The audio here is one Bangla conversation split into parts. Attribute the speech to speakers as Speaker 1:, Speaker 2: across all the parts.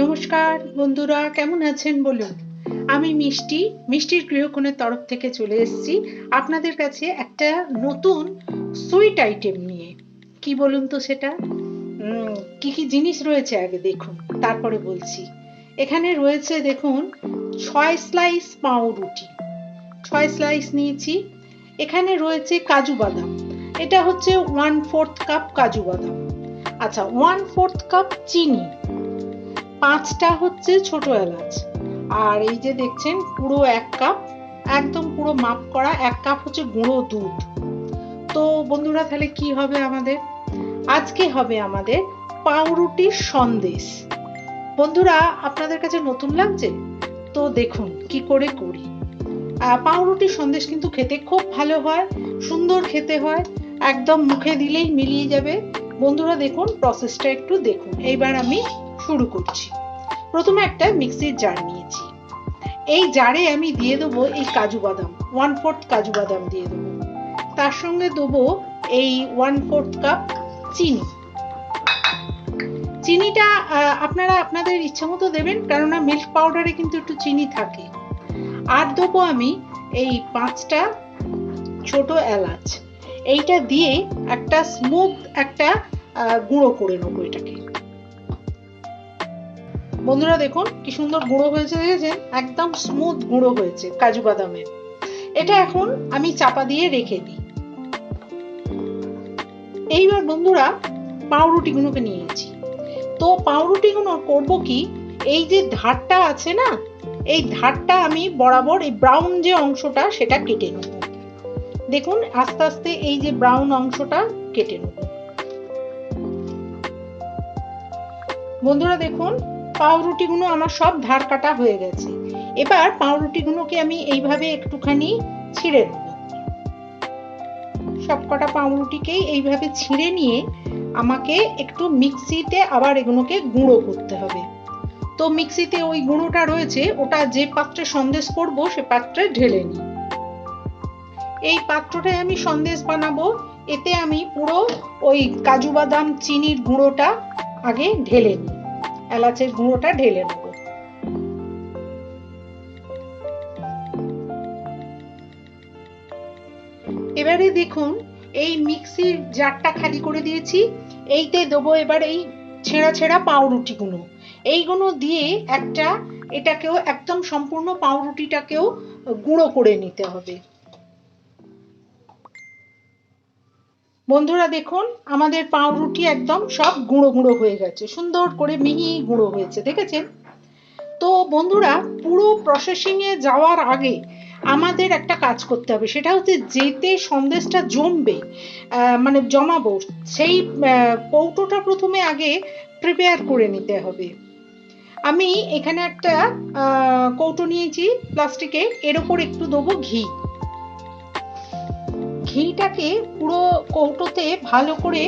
Speaker 1: নমস্কার, বন্ধুরা, কেমন আছেন বলুন? আমি মিষ্টি, মিষ্টির গৃহকোণের তরফ থেকে চলে এসেছি আপনাদের কাছে একটা নতুন সুইট আইটেম নিয়ে। কি বলুন তো সেটা? কি কি জিনিস রয়েছে আগে দেখুন, তারপরে বলছি। এখানে রয়েছে দেখুন, ছয় স্লাইস পাউরুটি। ছয় স্লাইস নিয়েছি। এখানে রয়েছে কাজু বাদাম। এটা হচ্ছে ওয়ান ফোর্থ কাপ কাজু বাদাম। আচ্ছা ওয়ান ফোর্থ কাপ চিনি। পাঁচটা হচ্ছে ছোট এলাচ। আর এই যে দেখছেন পুরো এক কাপ একদম পুরো মাপ করা এক কাপ হচ্ছে গুঁড়ো দুধ। তো বন্ধুরা তাহলে কি হবে আমাদের? আজকে হবে আমাদের পাউরুটির সন্দেশ। বন্ধুরা আপনাদের কাছে নতুন লাগছে? তো দেখুন কি করে করি। আহ, পাউরুটির সন্দেশ কিন্তু খেতে খুব ভালো হয় সুন্দর খেতে হয় একদম মুখে দিলেই মিলিয়ে যাবে। বন্ধুরা দেখুন প্রসেসটা একটু দেখুন। এইবার আমি শুরু করছি। প্রথমে একটা মিক্সির জার নিয়েছি। এই জারে আমি দিয়ে দেবো এই কাজু বাদাম ওয়ান ফোর্থ কাজু বাদাম দিয়ে দেবো। তার সঙ্গে দেবো এই ওয়ান ফোর্থ কাপ চিনি। চিনিটা আপনারা আপনাদের ইচ্ছা মতো দেবেন, কেননা মিল্ক পাউডারে কিন্তু একটু চিনি থাকে। আর দেবো আমি এই পাঁচটা ছোট এলাচ। এইটা দিয়ে একটা স্মুথ একটা গুঁড়ো করে নেব এটাকে। বন্ধুরা দেখুন, কি সুন্দর গুঁড়ো হয়েছে, দেখেছেন? একদম স্মুথ গুঁড়ো হয়েছে কাজু বাদামের। এটা এখন আমি চাপা দিয়ে রেখে দিই। এইবার বন্ধুরা পাউরুটিগুলোকে নিয়েছি তো পাউরুটিগুলো করব কি, এই যে ধারটা আছে না, এই ধারটা আমি বরাবর এই ব্রাউন যে অংশটা, সেটা কেটে নেব। দেখুন, আস্তে আস্তে এই যে ব্রাউন অংশটা কেটে নেব। বন্ধুরা দেখুন পাউরুটিগুলো আমার সব ধার কাটা হয়ে গেছে। এবার পাউরুটিগুলোকে আমি এইভাবে একটুখানি ছিঁড়ে নেব। সব কটা পাউরুটিকেই এইভাবে ছিঁড়ে নিয়ে আমাকে একটু মিক্সিতে আবার এগুলোকে গুঁড়ো করতে হবে। তো মিক্সিতে ওই গুঁড়োটা রয়েছে, ওটা যে পাত্রে সন্দেশ করব সে পাত্রে ঢেলে নিই। এই পাত্রটায় আমি সন্দেশ বানাবো, এতে আমি পুরো ওই কাজু বাদাম, চিনির গুঁড়োটা আগে ঢেলে নিই। এলাচের গুঁড়োটা ঢেলে নেব। এবারে দেখুন, এই মিক্সির জারটা খালি করে দিয়েছি। এইতে দেবো এবার এই ছেঁড়া ছেঁড়া পাউরুটিগুলো। এইগুলো দিয়ে একটা এটাকেও একদম সম্পূর্ণ পাউরুটিটাকেও গুঁড়ো করে নিতে হবে। বন্ধুরা দেখুন, আমাদের পাউরুটি একদম সব গুঁড়ো গুঁড়ো হয়ে গেছে। সুন্দর করে মিহি গুঁড়ো হয়েছে, দেখেছেন? তো বন্ধুরা, পুরো প্রসেসিং এ যাওয়ার আগে আমাদের একটা কাজ করতে হবে। সেটা হচ্ছে যেতে সন্দেশটা জমবে মানে জমাবো, সেই কৌটোটা প্রথমে আগে প্রিপেয়ার করে নিতে হবে। আমি এখানে একটা কৌটো নিয়েছি প্লাস্টিকের এর ওপর একটু দেবো ঘি। ঘিটাকে পুরো কৌটোতে ভালো করে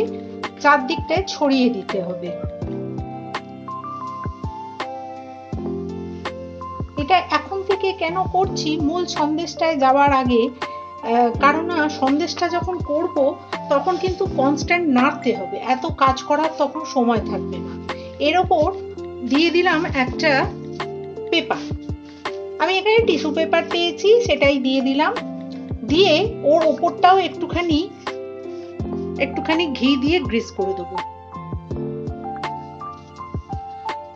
Speaker 1: চারদিকটায় ছড়িয়ে দিতে হবে। এটা এখন থেকে কেন করছি? মূল সন্দেশটায় যাওয়ার আগে কারণ সন্দেশটা যখন করব, তখন কিন্তু কনস্ট্যান্ট নাড়তে হবে। এত কাজ করার তখন সময় থাকবে না। এর ওপর দিয়ে দিলাম একটা পেপার আমি এখানে টিস্যু পেপার পেয়েছি, সেটাই দিয়ে দিলাম। দিয়ে ওর ওপরটাও একটুখানি একটুখানি ঘি দিয়ে গ্রিস করে দেবো।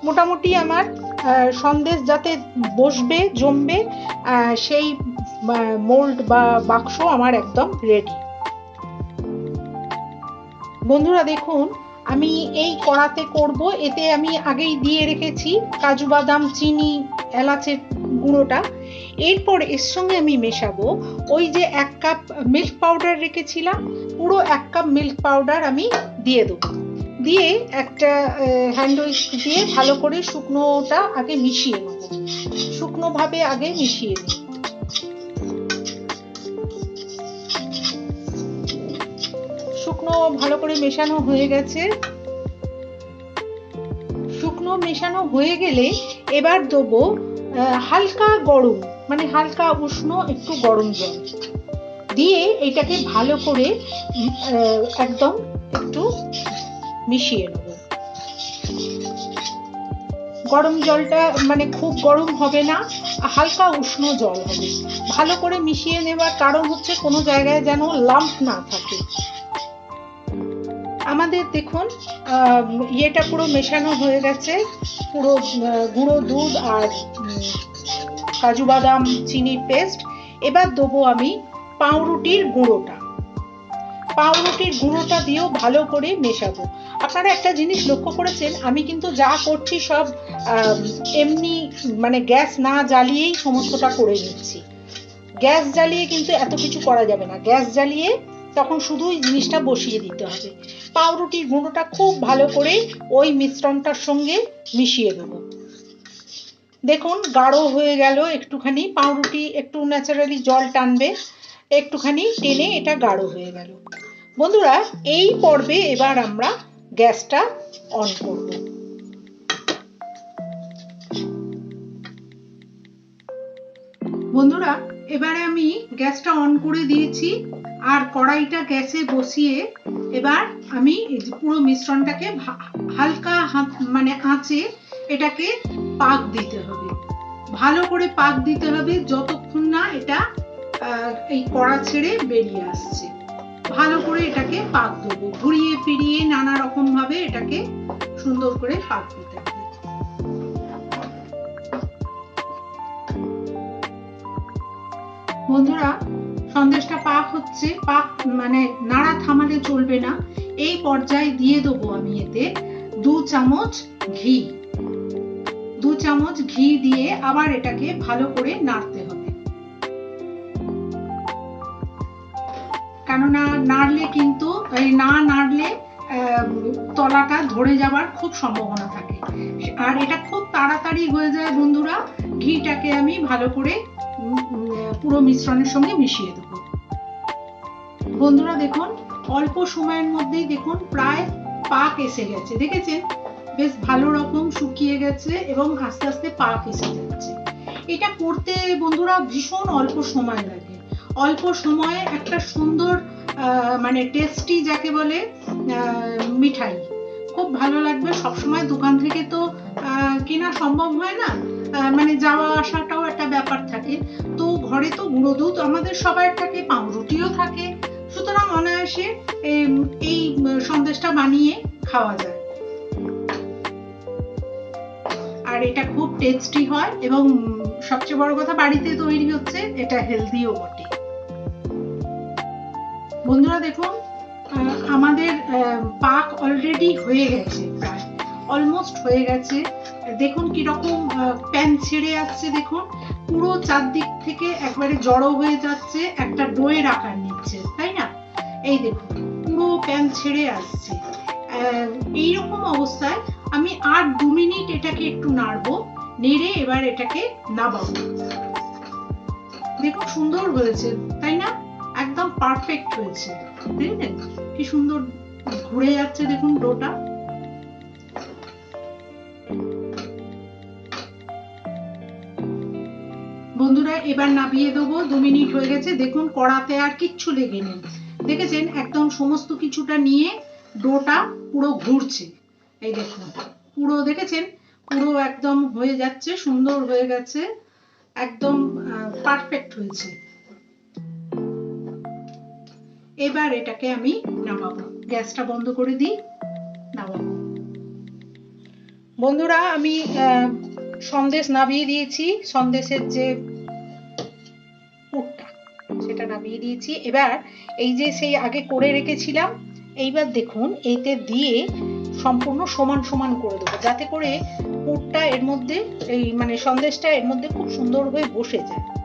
Speaker 1: মোটামুটি আমার সন্দেশ যাতে বসবে, জমবে সেই মোল্ড বা বাক্স আমার একদম রেডি বন্ধুরা দেখুন, আমি এই কড়াতে করব, এতে আমি আগেই দিয়ে রেখেছি কাজু বাদাম, চিনি, এলাচের গুঁড়োটা। এরপর এর সঙ্গে আমি মেশাবো ওই যে এক কাপ মিল্ক পাউডার রেখেছিলাম পুরো এক কাপ মিল্ক পাউডার আমি দিয়ে দেবো। দিয়ে একটা হ্যান্ড দিয়ে ভালো করে শুকনোটা আগে মিশিয়ে নেব। শুকনো ভাবে আগে মিশিয়ে নিই শুকনো ভালো করে মেশানো হয়ে গেছে। শুকনো মেশানো হয়ে গেলে এবার দেবো হালকা গরম মানে হালকা উষ্ণ একটু গরম জল। দিয়ে এটাকে ভালো করে একদম একটু মিশিয়ে নেব। গরম জলটা মানে খুব গরম হবে না, হালকা উষ্ণ জল হবে। ভালো করে মিশিয়ে নেবার কারণ হচ্ছে কোনো জায়গায় যেন লাম্প না থাকে। আমাদের দেখুন ইয়েটা পুরো মেশানো হয়ে গেছে। পুরো গুঁড়ো দুধ আর কাজু বাদাম চিনির পেস্ট এবার দেবো আমি পাউরুটির গুঁড়োটা। পাউরুটির গুঁড়োটা দিয়েও ভালো করে মেশাবো। আপনারা একটা জিনিস লক্ষ্য করেছেন, আমি কিন্তু যা করছি সব এমনি মানে গ্যাস না জ্বালিয়েই সমস্তটা করে নিচ্ছি। গ্যাস জ্বালিয়ে কিন্তু এত কিছু করা যাবে না। গ্যাস জ্বালিয়ে তখন শুধুই জিনিসটা বসিয়ে দিতে হবে। পাউরুটির গুঁড়োটা খুব ভালো করে ওই মিশ্রণটার সঙ্গে মিশিয়ে দেবো দেখুন, গাঢ় হয়ে গেল একটুখানি। পাউরুটি একটু ন্যাচারালি জল টানবে। একটুখানি টেনে এটা গাঢ় হয়ে গেল। বন্ধুরা, এই পর্বে এবার আমরা গ্যাসটা অন করব। বন্ধুরা, এবারে আমি গ্যাসটা অন করে দিয়েছি আর কড়াইটা গ্যাসে বসিয়ে এবার আমি পুরো মিশ্রণটাকে হালকা মানে আঁচে এটাকে পাক দিতে হবে। ভালো করে পাক দিতে হবে, যতক্ষণ না এটা এই কড়া ছেড়ে বেরিয়ে আসছে। ভালো করে এটাকে পাক দেবো। ঘুরিয়ে ফিরিয়ে নানা রকম ভাবে এটাকে সুন্দর করে পাক দিতে হবে। বন্ধুরা, সন্দেশটা পাক হচ্ছে, পাক মানে নাড়া থামালে চলবে না। এই পর্যায়ে দিয়ে দেবো আমি এতে দু চামচ ঘি। দু চামচ ঘি দিয়ে আবার এটাকে ভালো করে নাড়তে হবে। কেননা নাড়লে কিন্তু, এই না নাড়লে তলাটা ধরে যাবার খুব সম্ভাবনা থাকে। আর এটা খুব তাড়াতাড়ি হয়ে যায় বন্ধুরা, ঘিটাকে আমি ভালো করে পুরো মিশ্রণের সঙ্গে মিশিয়ে দেব। বন্ধুরা দেখুন, অল্প সময়ের মধ্যেই দেখুন প্রায় পাক এসে গেছে। দেখেছেন? বেশ ভালো রকম শুকিয়ে গেছে এবং আস্তে আস্তে পাক এসে যাচ্ছে। এটা করতে বন্ধুরা ভীষণ অল্প সময় লাগে। অল্প সময়ে একটা সুন্দর মানে টেস্টি যাকে বলে মিঠাই। খুব ভালো লাগবে। সবসময় দোকান থেকে তো কেনা সম্ভব হয় না। মানে যাওয়া আসাটাও একটা ব্যাপার থাকে। তো ঘরে তো গুঁড়ো দুধ, আমাদের সবার থাকে, পাউরুটিও থাকে। সুতরাং অনায়াসে এই সন্দেশটা বানিয়ে খাওয়া যায়। আর এটা খুব টেস্টি হয় এবং সবচেয়ে বড় কথা, বাড়িতে তৈরি হচ্ছে এটা হেলদিও বটে। বন্ধুরা দেখুন আমাদের পাক অলরেডি হয়ে গেছে প্রায় অলমোস্ট হয়ে গেছে। দেখুন কীরকম প্যান ছেড়ে আসছে, দেখুন। পুরো চারদিক থেকে একবারে জড়ো হয়ে যাচ্ছে একটা ডোয়ের আকার নিচ্ছে, তাই না? এই দেখুন, পুরো প্যান ছেড়ে আসছে। এইরকম অবস্থায় আমি আর দু মিনিট এটাকে একটু নাড়বো, নেড়ে এবার এটাকে নাবাবো দেখুন সুন্দর হয়েছে। একদম পারফেক্ট হয়েছে। দেখলেন কি সুন্দর ঘুরে যাচ্ছে দেখুন ডোটা বন্ধুরা, এবার নাবিয়ে দেবো। দু মিনিট হয়ে গেছে। দেখুন, কড়াতে আর কিচ্ছু লেগে নেই। দেখেছেন? একদম সমস্ত কিছুটা নিয়ে ডোটা পুরো ঘুরছে। এই দেখুন, পুরো দেখেছেন? পুরো একদম হয়ে যাচ্ছে, সুন্দর হয়ে গেছে। একদম পারফেক্ট হয়েছে। এবার এটাকে আমি নামাবো। গ্যাসটা বন্ধ করে দিই। নামাবো। বন্ধুরা, আমি সন্দেশ নামিয়ে দিয়েছি। সন্দেশের যে পুরটা, সেটা নামিয়ে দিয়েছি। এবার এই যে সেই আগে করে রেখেছিলাম, এইবার দেখুন, এতে দিয়ে সম্পূর্ণ সমান সমান করে দেবো। যাতে করে পুরটা এর মধ্যে, এই মানে সন্দেশটা এর মধ্যে খুব সুন্দর হয়ে বসে যায়।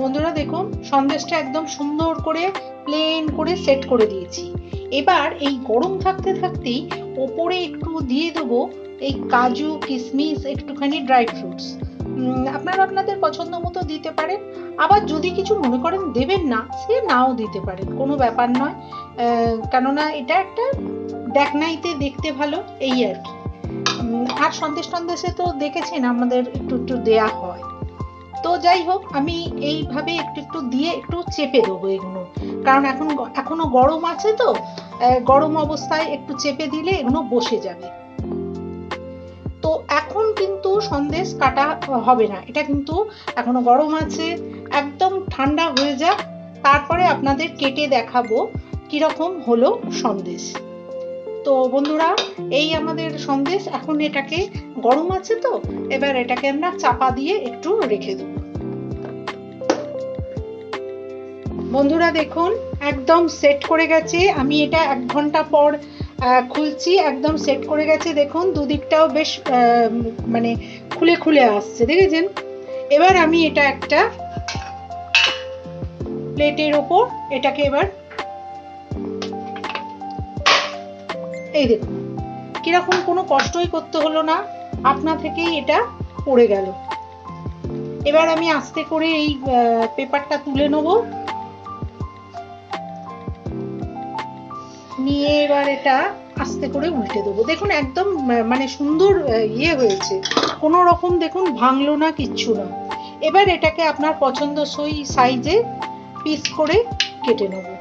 Speaker 1: বন্ধুরা দেখুন, সন্দেশটা একদম সুন্দর করে প্লেন করে সেট করে দিয়েছি। এবার এই গরম থাকতে থাকতেই ওপরে একটু দিয়ে দেবো এই কাজু কিশমিশ একটুখানি ড্রাই ফ্রুটস আপনারা আপনাদের পছন্দ মতো দিতে পারেন। আবার যদি কিছু মনে করেন দেবেন না, সে নাও দিতে পারেন, কোনো ব্যাপার নয়। কেননা এটা একটা দেখনাইতে দেখতে ভালো, এই আর কি। আর সন্দেশ সন্দেশে তো দেখেছেন, আমাদের একটু একটু দেয়া হয়। তো যাই হোক, আমি এইভাবে একটু একটু দিয়ে একটু চেপে দেবো এগুলো। কারণ এখন এখনও গরম আছে তো গরম অবস্থায় একটু চেপে দিলে এগুলো বসে যাবে। তো এখন কিন্তু সন্দেশ কাটা হবে না। এটা কিন্তু এখনও গরম আছে, একদম ঠান্ডা হয়ে যাক। তারপরে আপনাদের কেটে দেখাবো কীরকম হলো সন্দেশ। তো বন্ধুরা, এই আমাদের সন্দেশ। এখন এটাকে গরম আছে তো, এবার এটাকে আমরা চাপা দিয়ে একটু রেখে দেবো। বন্ধুরা দেখুন, একদম সেট করে গেছে। আমি এটা এক ঘণ্টা পর খুলছি, একদম সেট করে গেছে। দেখুন, দুদিকটাও বেশ মানে খুলে খুলে আসছে, দেখেছেন? এবার আমি এটা একটা প্লেটের ওপর এটাকে এবার এই দেখুন, কীরকম কোনো কষ্টই করতে হলো না, আপনা থেকেই এটা পড়ে গেল। এবার আমি আস্তে করে এই পেপারটা তুলে নেব। নিয়ে এবার এটা আস্তে করে উল্টে দেবো। দেখুন, একদম মানে সুন্দর ইয়ে হয়েছে। কোনো রকম দেখুন, ভাঙলো না, কিচ্ছু না। এবার এটাকে আপনার পছন্দসই সাইজে পিস করে কেটে নেব।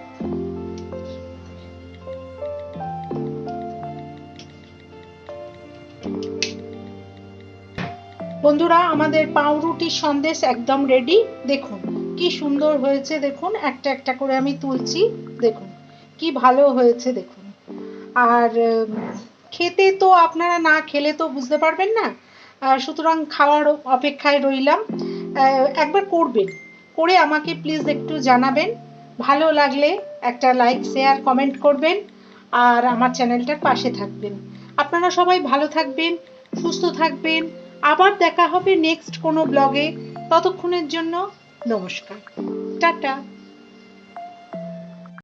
Speaker 1: বন্ধুরা, আমাদের পাউরুটির সন্দেশ একদম রেডি দেখুন, কি সুন্দর হয়েছে, দেখুন, একটা একটা করে আমি তুলছি, দেখুন, কি ভালো হয়েছে, দেখুন। আর খেতে তো আপনারা না খেলে তো বুঝতে পারবেন না। সুতরাং খাওয়ার অপেক্ষায় রইলাম। একবার করবেন। করে আমাকে প্লিজ একটু জানাবেন। ভালো লাগলে একটা লাইক শেয়ার কমেন্ট করবেন। আর আমার চ্যানেলটার পাশে থাকবেন। আপনারা সবাই ভালো থাকবেন, সুস্থ থাকবেন। আবার দেখা হবে নেক্সট কোনো ব্লগে ততক্ষণের জন্য নমস্কার। টাটা।